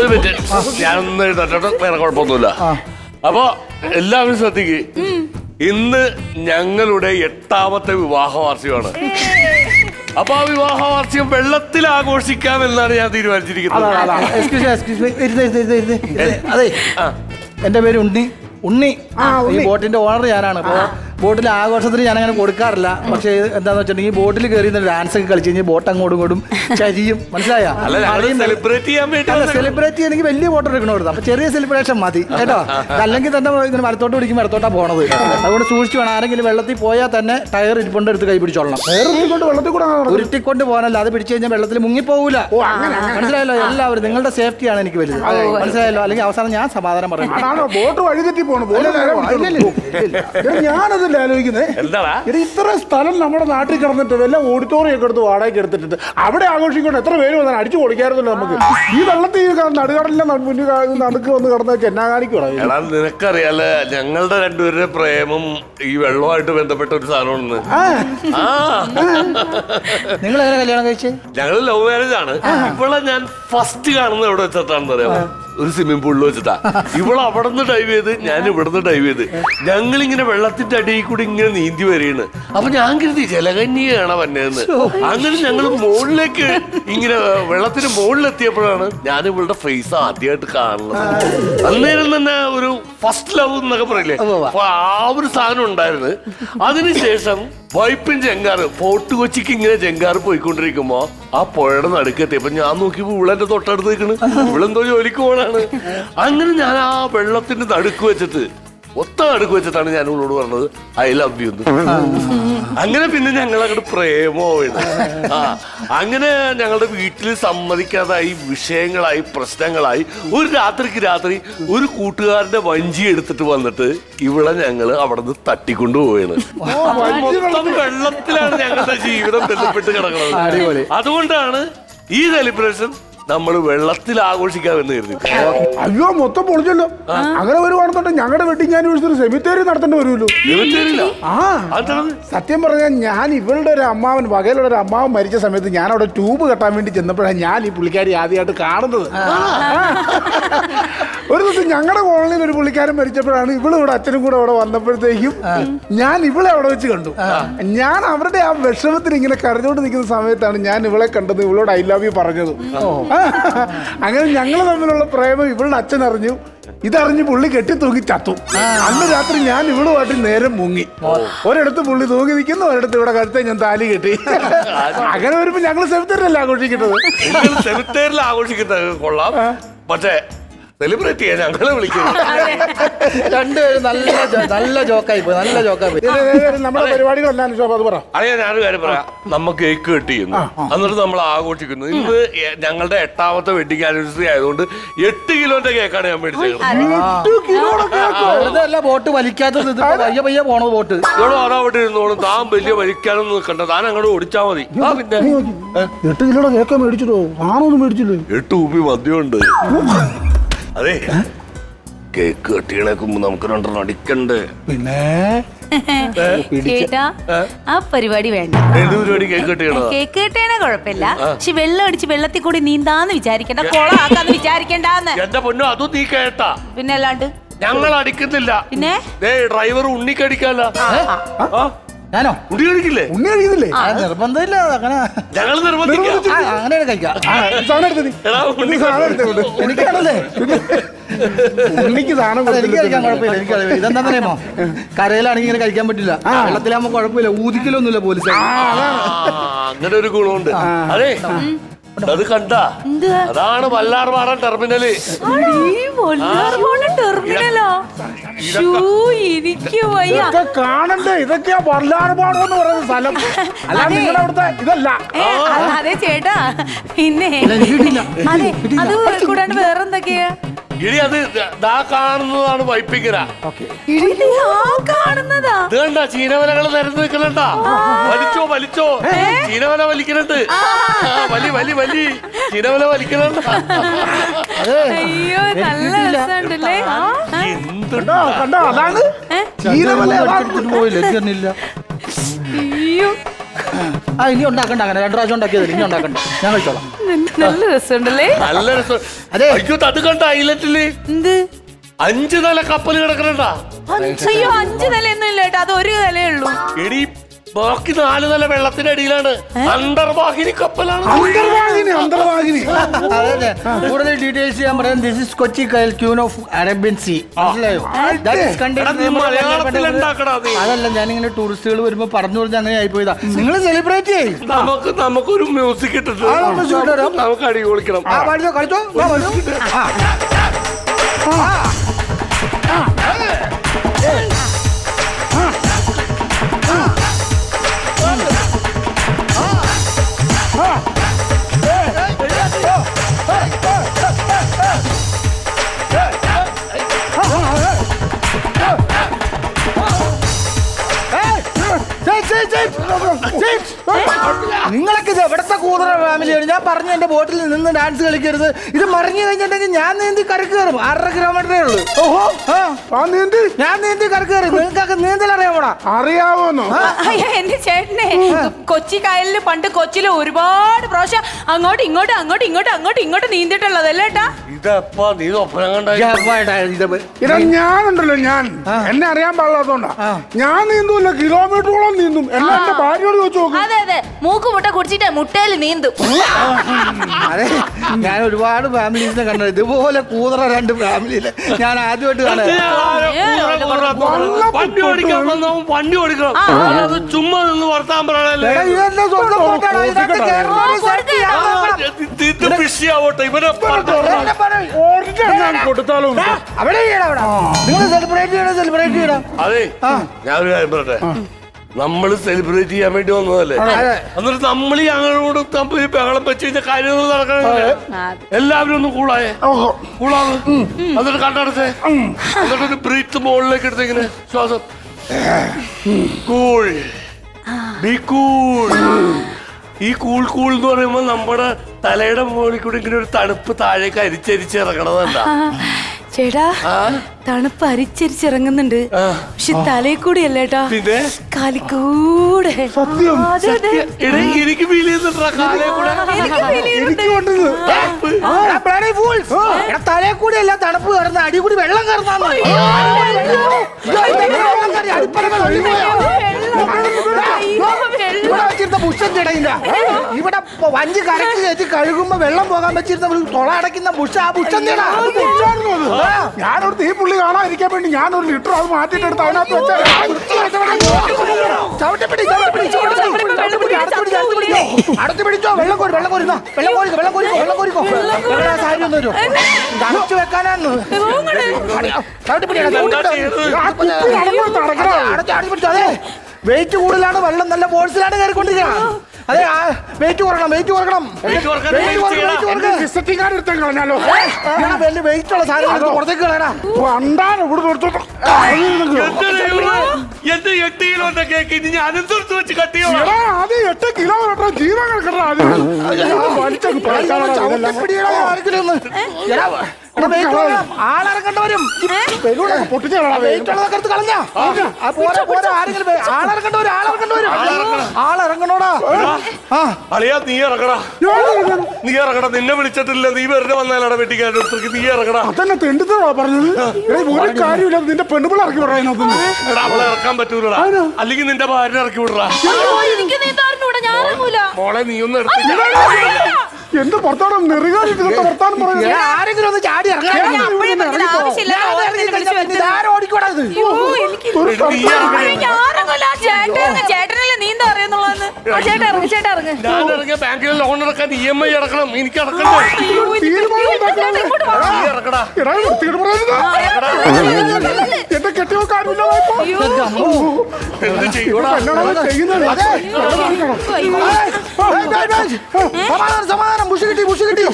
ഒരു മിനിറ്റ് ഞാനൊന്ന് എഴുതട്ടെ വേറെ കുഴപ്പമൊന്നുമില്ല. അപ്പൊ എല്ലാവരും ശ്രദ്ധിക്ക്. ഇന്ന് ഞങ്ങളുടെ എട്ടാമത്തെ വിവാഹ വാർഷികമാണ് അപ്പൊ ആ വിവാഹ വാർഷികം വെള്ളത്തിൽ ആഘോഷിക്കാം എന്നാണ് ഞാൻ തീരുമാനിച്ചിരിക്കുന്നത്. അതെ. എന്റെ പേര് ഉണ്ണി. ഉണ്ണി. ഈ ബോട്ടിന്റെ ഓണർ ഞാനാണ്. അപ്പൊ ബോട്ടിൽ ആഘോഷത്തിന് ഞാൻ അങ്ങനെ കൊടുക്കാറില്ല. പക്ഷേ എന്താന്ന് വെച്ചിട്ടുണ്ടെങ്കിൽ ബോട്ടിൽ കയറി ഡാൻസ് ഒക്കെ കളിച്ച് കഴിഞ്ഞാൽ ബോട്ട് അങ്ങോട്ടും ഇങ്ങോട്ടും ചരിയും. മനസ്സിലായ? സെലിബ്രേറ്റ് ചെയ്യാൻ വേണ്ടി സെലിബ്രേറ്റ് ചെയ്യണമെങ്കിൽ വലിയ ബോട്ട് എടുക്കണം കൊടുത്താൽ അപ്പൊ ചെറിയ സെലിബ്രേഷൻ മതി കേട്ടോ? അല്ലെങ്കിൽ തന്നെ ഇങ്ങനെ മരത്തോട്ട് പിടിക്കും മരത്തോട്ടാ പോണത്. അതുകൊണ്ട് സൂക്ഷിച്ചു വേണം. ആരെങ്കിലും വെള്ളത്തിൽ പോയാൽ തന്നെ ടയർ ഇരിപ്പുണ്ട് എടുത്ത് കൈ പിടിച്ചോളണം. ഉരുട്ടിക്കൊണ്ട് പോകാനല്ല അത് പിടിച്ചു കഴിഞ്ഞാൽ വെള്ളത്തിൽ മുങ്ങിപ്പോകൂല മനസ്സിലായല്ലോ? എല്ലാവരും നിങ്ങളുടെ സേഫ്റ്റിയാണ് എനിക്ക് വലുത്. മനസ്സിലായല്ലോ? അല്ലെങ്കിൽ അവസാനം ഞാൻ സമാധാനം പറയുന്നത് അതാണോ? ബോട്ട് ആലോചിക്കുന്നത് എന്താടാ? ഇത് ഇത്ര സ്ഥലം നമ്മുടെ നാട്ടിൽ കിടന്നിട്ട് വല്ല ഓഡിറ്റോറിയം ഒക്കെ എടുത്ത് വാടകയ്ക്ക് എടുത്തിട്ട് അവിടെ ആഘോഷിക്കൊണ്ട് എത്ര പേര് വന്നാൽ അടിച്ചു പൊളിക്കായിരുന്നല്ലോ നമുക്ക്. ഈ വെള്ളത്തിൽ നടുകടലിലെ മുന്നിൽ നടുക്ക് വന്ന് കിടന്നൊക്കെ എന്നാ കാണിക്കൂടാ ഇത്? എടാ നിനക്കറിയാലേ ഞങ്ങളുടെ രണ്ടുപേരുടെ പ്രേമം ഈ വെള്ളമായിട്ട് ബന്ധപ്പെട്ട ഒരു സാധനമാണെന്ന്. ആ, ആ. നിങ്ങൾ എങ്ങനെ കല്യാണം കഴിച്ചേ? ഞങ്ങൾ ലവ് മാരേജ് ആണ്. ഇപ്പോഴാണ് ഞാൻ ഫസ്റ്റ് കാണുന്നത് എവിടെ വെച്ചിട്ടാണെന്ന് അറിയാമോ ഒരു സ്വിമ്മിംഗ് പൂളിൽ വെച്ചിട്ടാ. ഇവൾ അവിടെ നിന്ന് ഡൈവ് ചെയ്ത് ഞാൻ ഇവിടുന്ന് ഡൈവ് ചെയ്ത്. ഞങ്ങൾ ഇങ്ങനെ വെള്ളത്തിന്റെ അടിയിൽ കൂടി ഇങ്ങനെ നീന്തി വരികയാണ്. അപ്പൊ ഞാൻ കരുതി ജലകന്യയാണ് വന്നതെന്ന് അങ്ങനെ ഞങ്ങൾ മുകളിലേക്ക് ഇങ്ങനെ വെള്ളത്തിന് മുകളിലെത്തിയപ്പോഴാണ് ഞാൻ ഇവളുടെ ഫേസ് ആദ്യമായിട്ട് കാണുന്നത്. അന്നേരം തന്നെ ഒരു ഫസ്റ്റ് ലവ് എന്നൊക്കെ പറയില്ലേ? അപ്പൊ ആ ഒരു സാധനം ഉണ്ടായിരുന്നു. അതിനുശേഷം വൈപ്പിൻ ചെങ്കാറ് ഫോർട്ട് കൊച്ചിക്ക് ഇങ്ങനെ ചെങ്കാറ് പോയിക്കൊണ്ടിരിക്കുമ്പോ ആ പുഴയുടെ നടുക്കെത്തിയപ്പോ ഞാൻ നോക്കിയപ്പോ ഇവളെന്റെ തൊട്ടടുത്ത് നിൽക്കണ്. ഇവളെന്തോ ജോലിക്ക് പോണാണ് അങ്ങനെ ഞാൻ ആ വെള്ളത്തിന്റെ നടുക്ക് വെച്ചിട്ട് ഒത്ത നടുക്ക് വെച്ചിട്ടാണ് ഞാൻ ഇവളോട് പറഞ്ഞത് ഐ ലവ് യു അങ്ങനെ പിന്നെ ഞങ്ങൾ അങ്ങോട്ട് പ്രേമമായിരുന്നു ആ. അങ്ങനെ ഞങ്ങളുടെ വീട്ടിൽ സമ്മതിക്കാതായി വിഷയങ്ങളായി പ്രശ്നങ്ങളായി ഒരു രാത്രിക്ക് രാത്രി ഒരു കൂട്ടുകാരന്റെ വഞ്ചി എടുത്തിട്ട് വന്നിട്ട് ഇവിടെ ഞങ്ങൾ അവിടെ നിന്ന് തട്ടിക്കൊണ്ടു പോവാണ്. മൊത്തം വെള്ളത്തിലാണ് ഞങ്ങളുടെ ജീവിതം ബന്ധപ്പെട്ട് കിടക്കുന്നത്. അതുകൊണ്ടാണ് ഈ സെലിബ്രേഷൻ നമ്മൾ വെള്ളത്തിൽ ആഘോഷിക്കാമെന്ന് കരുതി. അയ്യോ മൊത്തം പൊളിച്ചല്ലോ. അങ്ങനെ വരുവാണെന്നുണ്ടെങ്കിൽ ഞങ്ങളുടെ വെഡിങ് ആനിവേഴ്സറി സെമിത്തേരി നടത്തേണ്ടി വരുമല്ലോ. ആ. സത്യം പറഞ്ഞാൽ ഞാൻ ഇവളുടെ ഒരു അമ്മാവൻ വകയിലുള്ള ഒരു അമ്മാവൻ മരിച്ച സമയത്ത് ഞാൻ അവിടെ ട്യൂബ് കെട്ടാൻ വേണ്ടി ചെന്നപ്പോഴാണ് ഞാൻ ഈ പുള്ളിക്കാരി ആദ്യമായിട്ട് കാണുന്നത്. ദിവസം ഞങ്ങളുടെ കോളനിയിൽ ഒരു പുള്ളിക്കാരൻ മരിച്ചപ്പോഴാണ് ഇവിടെ ഇവിടെ അച്ഛനും കൂടെ അവിടെ വന്നപ്പോഴത്തേക്കും ഞാൻ ഇവളെ അവിടെ വെച്ച് കണ്ടു. ഞാൻ അവരുടെ ആ വിഷമത്തിൽ ഇങ്ങനെ കരഞ്ഞോണ്ട് നിൽക്കുന്ന സമയത്താണ് ഞാൻ ഇവളെ കണ്ടത് ഇവളോട് ഐ ലവ് യു പറഞ്ഞത്. അങ്ങനെ ഞങ്ങൾ തമ്മിലുള്ള പ്രേമം ഇവളുടെ അച്ഛൻ അറിഞ്ഞു. ഇതറിഞ്ഞ് പുള്ളി കെട്ടി തൂങ്ങി ചത്തു. അന്ന് രാത്രി ഞാൻ ഇവളുമായിട്ട് നേരം മുങ്ങി. ഒരിടത്ത് പുള്ളി തൂങ്ങി നിൽക്കുന്നു ഒരിടത്ത് ഇവിടെ കഴുത്തേ ഞാൻ താലി കെട്ടി. അങ്ങനെ വരുമ്പോ ഞങ്ങൾ സെമിത്തേരിലല്ല ആഘോഷിക്കുന്നത്? സെമിത്തേരിൽ ആഘോഷിക്കുന്നത് കൊള്ളാം. പക്ഷേ സെലിബ്രേറ്റ് ചെയ്യാൻ ഞങ്ങളെ വിളിക്കുന്നു രണ്ടുപേരും നല്ല ജോ- നല്ല ജോക്കായി പോയി നല്ല ജോക്കായി പോയി. ഇത് ഇത് ഇത് നമ്മുടെ പരിപാടികളെല്ലാം ശോഭ അത് പറ. അറിയാൻ ഞാനൊരു കാര്യം പറയാം. നമുക്ക് കേക്ക് കട്ട് ചെയ്യുന്നു എന്നിട്ട് നമ്മൾ ആഘോഷിക്കുന്നു. ഇന്ന് എ- ഞങ്ങളുടെ എട്ടാമത്തെ വെഡിങ് ആനിവേഴ്സറി ആയതുകൊണ്ട് എട്ട് കിലോന്റെ കേക്കാണ് ഞാൻ മേടിച്ചത്. വെറുതെ അല്ല ബോട്ട് വലിക്കാത്തത് ഇത് പയ്യ പയ്യ പോണത് ബോട്ട്. ഇവിടെ വരാൻ ഇരുന്നോളും. താൻ വലിയ വലിക്കാനൊന്നും നിൽക്കണ്ട. താൻ അങ്ങോട്ട് ഓടിച്ചാ മതി. ആ പിന്നെ. എട്ട് കിലോയുടെ കേക്ക് മേടിച്ചിട്ടോ? ആണോന്ന് മേടിച്ചില്ലേ? എട്ട് ഊപ്പി മദ്യമുണ്ട്. അതെ. കേക്ക് കെട്ടികളേക്കുമ്പോ നമുക്ക് രണ്ടെണ്ണം അടിക്കണ്ട്. പിന്നെ? ചേട്ടാ ആ പരിപാടി വേണ്ട. ഏത് പരിപാടി കേക്ക് കെട്ടിക്കണതാ കേക്ക് കിട്ടേണ കുഴപ്പമില്ല. പക്ഷെ വെള്ളം അടിച്ച് വെള്ളത്തിൽ കൂടി നീന്താന്ന് വിചാരിക്കണ്ട കൊളാക്കാന്ന് വിചാരിക്കണ്ടെന്ന്. എന്റെ പൊന്നോ അതും നീ കേട്ടാ. പിന്നെ അല്ലാണ്ട്? ഞങ്ങൾ അടിക്കുന്നില്ല. പിന്നെ? ദേ ഡ്രൈവർ ഉണ്ണിക്കടിക്കല്ല ഞാനോ? ഉണ്ണി കടിക്കില്ലേ? ഉണ്ണി കഴിക്കുന്നില്ലേ നിർബന്ധമില്ല അങ്ങനെ ഞങ്ങൾ നിർബന്ധിക്കാം. കഴിക്കാം. സാധനം എടുത്ത് നീ. എടാ, ഉണ്ണി സാധനം എടുത്ത് എനിക്കാണല്ലേ ഉണ്ണിക്ക് സാധനം അല്ല, എനിക്ക് കഴിക്കാൻ. കുഴപ്പമില്ല എനിക്ക് ഇതെന്താ അറിയാമോ കരയിലാണെങ്കിൽ ഇങ്ങനെ കഴിക്കാൻ പറ്റില്ല. വെള്ളത്തിലാകുമ്പോ കുഴപ്പമില്ല. ഊതിക്കലൊന്നുമില്ല പോലീസ്. ആ, അങ്ങനെ ഒരു ഗുണമുണ്ട്. അതെ. അത് കണ്ട? അതാണ് വല്ലാർപാടം ടെർമിനൽ ഇതൊക്കെ കാണണ്ടേ? ഇതൊക്കെയാ വല്ലാർപാടം എന്ന് പറയുന്ന സ്ഥലം. അല്ല അതെ. നിങ്ങളുടെ അവിടുത്തെ ഇതല്ല. അതെ ചേട്ടാ. പിന്നെ അതെ അത് കൂടാണ്ട് വേറെന്തൊക്കെയാ? ഇനി അത് ദാ കാണുന്നതാണ് വൈപ്പിക്കര ഇത് കണ്ട ചീനവലകൾ നിരന്ന് നിൽക്കണണ്ട വലിച്ചോ വലിച്ചോ. ചീനവല വലിക്കണുണ്ട് ആ, വലി വലി വലി. ചീനവല വലിക്കണണ്ട അയ്യോ നല്ല രസമുണ്ടല്ലേ? ആ, കണ്ടോ കണ്ടോ അതാണ് ചീനവല പോയില്ല അയ്യോ. ആ ഇനി ഉണ്ടാക്കണ്ട അങ്ങനെ. രണ്ടു പ്രാവശ്യം ഉണ്ടാക്കിയത് ഇനി ഉണ്ടാക്കണ്ട. ഞാൻ കഴിച്ചോളാം. നല്ല രസമുണ്ടല്ലേ? നല്ല രസം. അതെ. അയ്യോ അത് കണ്ട ഐലറ്റിൽ എന്ത്? അഞ്ച് നില കപ്പൽ അഞ്ച് നിലയൊന്നും ഇല്ല കേട്ടോ. അത് ഒരു നിലയേ ഉള്ളൂ. എടി ബാക്കി നാല് നില വെള്ളത്തിന്റെ അടിയിലാണ്. അന്തർവാഹിനി കപ്പലാണ്. അന്തർവാഹിനി അന്തർവാഹിനി അതെ കൂടുതൽ ഡീറ്റെയിൽസ് ഞാൻ പറയാം this is Kochi kayal queen of Arabian sea. മനസ്സിലായോ. അതല്ല ഞാനിങ്ങനെ ടൂറിസ്റ്റുകൾ വരുമ്പോ പറഞ്ഞു പറഞ്ഞ് അങ്ങനെ ആയി പോയതാ നിങ്ങൾ സെലിബ്രേറ്റ് ചെയ്യും. നമുക്ക് നമുക്കൊരു മ്യൂസിക് ഇട്ടിട്ട് നമുക്ക് അടി പൊളിക്കണം. ആ പാടിച്ചോ കളിച്ചോ. കൂതറ ഫാമിലിയാണ് ഞാൻ പറഞ്ഞു എന്റെ ബോട്ടിൽ നിന്ന് ഡാൻസ് കളിക്കരുത്. ഇത് മറിഞ്ഞു കഴിഞ്ഞിട്ടുണ്ടെങ്കിൽ ഞാൻ നീന്തി കരക്ക് കയറും. ആറര കിലോമീറ്ററേ ഉള്ളൂ. ഓഹോ. ആ. ആ നീന്തി. ഞാൻ നീന്തി കരക്ക് കയറും. നിങ്ങൾക്കൊക്കെ നീന്തൽ അറിയാവോന്നോ? അയ്യോ എന്റെ ചേട്ടനെ. കൊച്ചി കായലിൽ പണ്ട് കൊച്ചിയിൽ ഒരുപാട് പ്രാവശ്യം അങ്ങോട്ട് ഇങ്ങോട്ട് അങ്ങോട്ട് ഇങ്ങോട്ട് അങ്ങോട്ട് ഇങ്ങോട്ട് നീന്തിട്ടുള്ളതല്ലേ ഏട്ടാ? ഇതപ്പാ നീ സ്വപ്നം കണ്ടായി ഇതാ ഞാനുണ്ടല്ലോ ഞാൻ. എന്നെ അറിയാൻ പാടില്ലാത്തോണ്ടാ ഞാൻ നീന്തൂല്ല കിലോമീറ്ററോളം നീന്തും. എല്ലാം എന്റെ ഭാര്യയോട് ചോദിച്ചു നോക്കും. അതെ അതെ. മൂക്ക് മുട്ട കുടിച്ചിട്ട് മുട്ടയിൽ നീന്തും. അതെ. ഞാൻ ഒരുപാട് ഫാമിലീസിനെ കണ്ടത് ഇതുപോലെ കൂതറ രണ്ട് ഫാമിലിയിൽ ഞാൻ ആദ്യമായിട്ട് വണ്ടി ഓടിക്കാൻ വന്നവൻ വണ്ടി ഓടിക്കണം. അല്ലാതെ ചുമ്മാ നിന്ന് വർത്താൻ പറയണല്ലേ. ഇത് വിഷയാവട്ടെ. ഇവനെ കൊടുത്താലോ അവിടെ ചെയ്യണം അവിടെ. നിങ്ങൾ സെലിബ്രേറ്റ് ചെയ്യണം സെലിബ്രേറ്റ് ചെയ്യണം അതെ ഞാൻ ഒരു കാര്യം പറയട്ടെ? നമ്മൾ സെലിബ്രേറ്റ് ചെയ്യാൻ വേണ്ടി വന്നതല്ലേ. എന്നിട്ട് നമ്മൾ ഈ ഞങ്ങളോട് തമ്മിൽ ബഹളം വെച്ച് കഴിഞ്ഞ കാര്യങ്ങൾ നടക്കണ എല്ലാവരും ഒന്ന് കൂളായേ. കൂളാവ് എന്നിട്ട് കണ്ടടച്ചേ എന്നിട്ട് ഒരു ബ്രീത്ത് മുകളിലേക്ക് എടുത്തിങ്ങനെ ശ്വാസം. കൂൾ ബി കൂൾ ഈ കൂൾ കൂൾ എന്ന് പറയുമ്പോൾ നമ്മുടെ തലയുടെ മുകളിൽ കൂടി ഇങ്ങനെ ഒരു തണുപ്പ് താഴേക്ക് അരിച്ചരിച്ച് ഇറങ്ങണതുണ്ടാ ചേട്ടാ തണുപ്പ് അരിച്ചരിച്ചിറങ്ങുന്നുണ്ട്. പക്ഷെ തലയിൽ കൂടി. അല്ലേട്ടാ കാലിക്കൂടെ എനിക്ക് ഫീൽ ചെയ്യുന്നുണ്ടാ കൂടെ? അല്ല തണുപ്പ് കയറുന്ന അടി കൂടി വെള്ളം കയറുന്ന വെച്ചിരുന്ന ബുഷൻ ചെടയില്ല ഇവിടെ വഞ്ചി കരക്ക് കയറ്റി കഴുകുമ്പോ വെള്ളം പോകാൻ വെച്ചിരുന്ന ഒരു തുള അടയ്ക്കുന്ന ബുഷ ആ ബുഷൻ ചെട ഞാനൊരു തീ പുള്ളി കാണാതിരിക്കാൻ വേണ്ടി ഞാനൊരു ലിറ്റർ അത് അതിനകത്ത് വെച്ചാൽ ചവിട്ടിപ്പിടി, അടുത്തുപിടി, അടുത്തുപിടി. അടുത്ത് പിടിച്ചോ വെള്ളം കോരി വെള്ളം കോരി വെള്ളം കോരിക്കോ വെള്ളം കോരിക്കോ വെള്ളം കോരിക്കോ വെള്ളം സാരി ഒന്ന് വരുമോ അടച്ചു വെക്കാനാന്ന്. അടച്ച് അടച്ച് പിടിച്ചോ, അതെ വെയിറ്റ് കൂടുതലാണ് വെള്ളം നല്ല ഫോഴ്സിലാണ് കയറിക്കൊണ്ടിരിക്കണം അതെ വെയിറ്റ് കുറക്കണം വെയിറ്റ് കുറക്കണം വിസിറ്റിംഗ് കാർഡ് എടുത്തേ കളഞ്ഞാലോ വലിയ വെയിറ്റ് ഉള്ള സാധനം പുറത്തേക്ക് കളയണം പണ്ടാണ് ഇവിടെ കൊടുത്തോട്ടോ എന്റെ എട്ട് കിലോ കേക്ക് ഇനി ഞാൻ എന്തെടുത്ത് വെച്ച് കട്ട് ചെയ്യണം എടാ ആദ്യം എട്ട് കിലോമീറ്റർ ജീവൻ കിടക്കണ ആദ്യം വലിച്ചങ്ങ് പഴക്കാനാണ് ഇതെല്ലാം. ചവിട്ടിപ്പിടിയുടെ ആരെങ്കിലും ഒന്ന് എടാ, എടാ, weight കുറയണം. ആളിറങ്ങേണ്ട വരും ബലൂണൊക്കെ പൊട്ടിച്ച് കളഞ്ഞാ ആരെങ്കിലും വേ- ആളിറങ്ങേണ്ട വരും ആളിറങ്ങേണ്ട വരും ആളിറങ്ങണോടാ? ആ. അളിയാ നീ ഇറങ്ങടാ. നീ ഇറങ്ങടാ നിന്നെ വിളിച്ചിട്ടില്ല. നീ വെറുതെ വന്നാലടാ വെട്ടിക്കാരുടെ നീ ഇറങ്ങടാ. അതന്നെ തെണ്ടിത്തരോ പറഞ്ഞത്. ഒരു കാര്യമില്ല നിന്റെ പെണ്ണുപിള്ള ഇറക്കി വിടാ എടാ അവളെ ഇറക്കാൻ പറ്റൂലടാ. അല്ലെങ്കിൽ നിന്റെ ഭാര്യ ഇറക്കി വിടറാ. മോളെ നീ ഒന്ന് എടുത്ത് എന്റെ ഭർത്താവ് നെറുകാലിട്ട് വർത്താനം പറയുന്നത്? ആരെങ്കിലും ഒന്ന് ചാടി ബാങ്കിൽ ലോൺ അടക്കാൻ ഇ എം ഐ അടക്കണം എനിക്ക്. എന്റെ കെട്ടിയോ എന്ത് ചെയ്യുന്നത് അയ്യോ. സമാധാനം. സമാധാനം മുഷി കിട്ടി മുഷി കിട്ടി.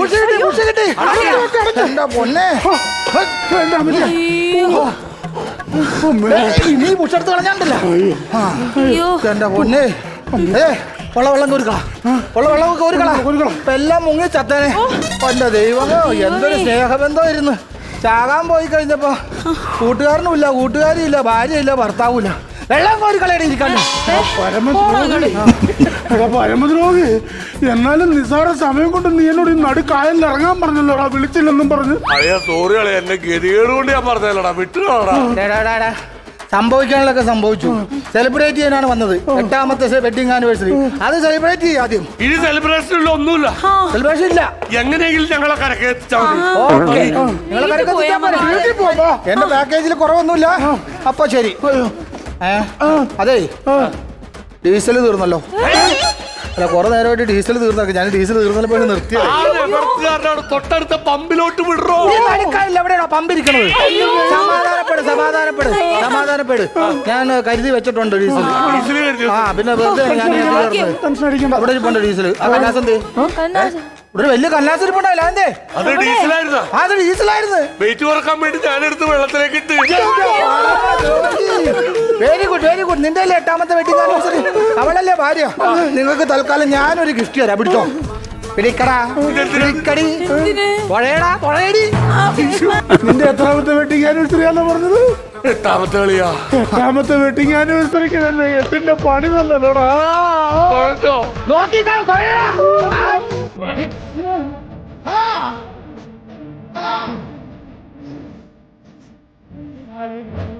മുഷി കിട്ടി മുഷി കിട്ടി എന്താ പൊന്നെ? നീ ബുഷ് എടുത്ത് കളഞ്ഞാണ്ടല്ലോ? എന്റെ പൊന്നെ? ഏ വെള്ളം വെള്ളം കോരിക്കളാ. വെള്ളം വെള്ളം കോരിക്കളാ. എല്ലാം മുങ്ങി ചത്തേനെ. എന്റെ ദൈവമോ എന്തൊരു സ്നേഹബന്ധമായിരുന്നു. ചാകാൻ പോയി കഴിഞ്ഞപ്പോ കൂട്ടുകാരനുമില്ല കൂട്ടുകാരിയില്ല ഭാര്യയില്ല ഭർത്താവുമില്ല. വെള്ളം കോരി പരമദ്രോഹി. എന്നാലും നിസാര സമയം കൊണ്ട് നീ എന്നോട് ഈ നടു കായലിൽ ഇറങ്ങാൻ പറഞ്ഞല്ലോടാ വിളിച്ചില്ലെന്നും പറഞ്ഞു. അയ്യാ സോറി അളിയ എന്നെ ഗതികേട് കൊണ്ട് ഞാൻ പറഞ്ഞല്ലടാ വിട്ടുകളാടാ സംഭവിക്കാനുള്ളൊക്കെ. സംഭവിച്ചു. സെലിബ്രേറ്റ് ചെയ്യാനാണ് വന്നത്. എട്ടാമത്തെ വെഡിങ് ആനിവേഴ്സറി അത് സെലിബ്രേറ്റ് ചെയ്യും ആദ്യം. ഇനി സെലിബ്രേഷൻ ഒന്നുമില്ല. സെലിബ്രേഷൻ ഇല്ല. എങ്ങനെയെങ്കിലും ഞങ്ങളെ കരക്ക് എത്തിച്ചാൽ മതി. ഓക്കെ. നിങ്ങളെ വീട്ടിൽ പോയാ മതി. വീട്ടിൽ പോവാ എന്റെ പാക്കേജിൽ കുറവൊന്നുമില്ല. അപ്പൊ ശരി. അതെ. ഡീസൽ തീർന്നല്ലോ. അല്ല കുറെ നേരമായിട്ട് ഡീസൽ തീർന്നൊക്കെ ഞാൻ ഡീസൽ തീർന്നപ്പോ നിർത്തി ആ നെബർത്തുകാരനാണ് തൊട്ടടുത്ത പമ്പിലോട്ട് വിടറോ? എവിടെയാണോ പമ്പിരിക്കണത് സമാധാനപ്പെട് സമാധാനപ്പെട് സമാധാനപ്പെട്. ഞാൻ കരുതി വെച്ചിട്ടുണ്ട് ഡീസൽ ആ പിന്നെ വെറുതെ ഞാൻ അവിടെ ഇരിപ്പുണ്ട് ഡീസൽ ആ കന്നാസ് ഇവിടെ വലിയ കന്നാസ് ഇരിപ്പുണ്ടായില്ല എന്തേ അത് ഡീസലായിരുന്നാ. ആ, അത് ഡീസലായിരുന്നു. വെയിറ്റ് കുറയ്ക്കാൻ വേണ്ടി ഞാനെടുത്ത് വെള്ളത്തിലേക്ക് ഇട്ട് വെരി ഗുഡ് വെരി ഗുഡ് നിന്റെ അല്ലേ എട്ടാമത്തെ വെഡിങ് ആനിവേഴ്സറി അവളല്ലേ ഭാര്യ? നിങ്ങൾക്ക് തൽക്കാലം ഞാനൊരു ഗിഫ്റ്റ് തരാം. പിടിച്ചോ. പിടിക്കടാ പിടിക്കടി. നിന്റെ എത്രാമത്തെ വെഡിങ് ആനിവേഴ്സറി ആണെന്ന് പറഞ്ഞത്? എട്ടാമത്തെ കളിയാ. എട്ടാമത്തെ വെഡിങ് ആനിവേഴ്സറിക്ക് തന്നെ എട്ടിന്റെ പണി നല്ലല്ലോടാ കുഴച്ചോ 아! 아! 아!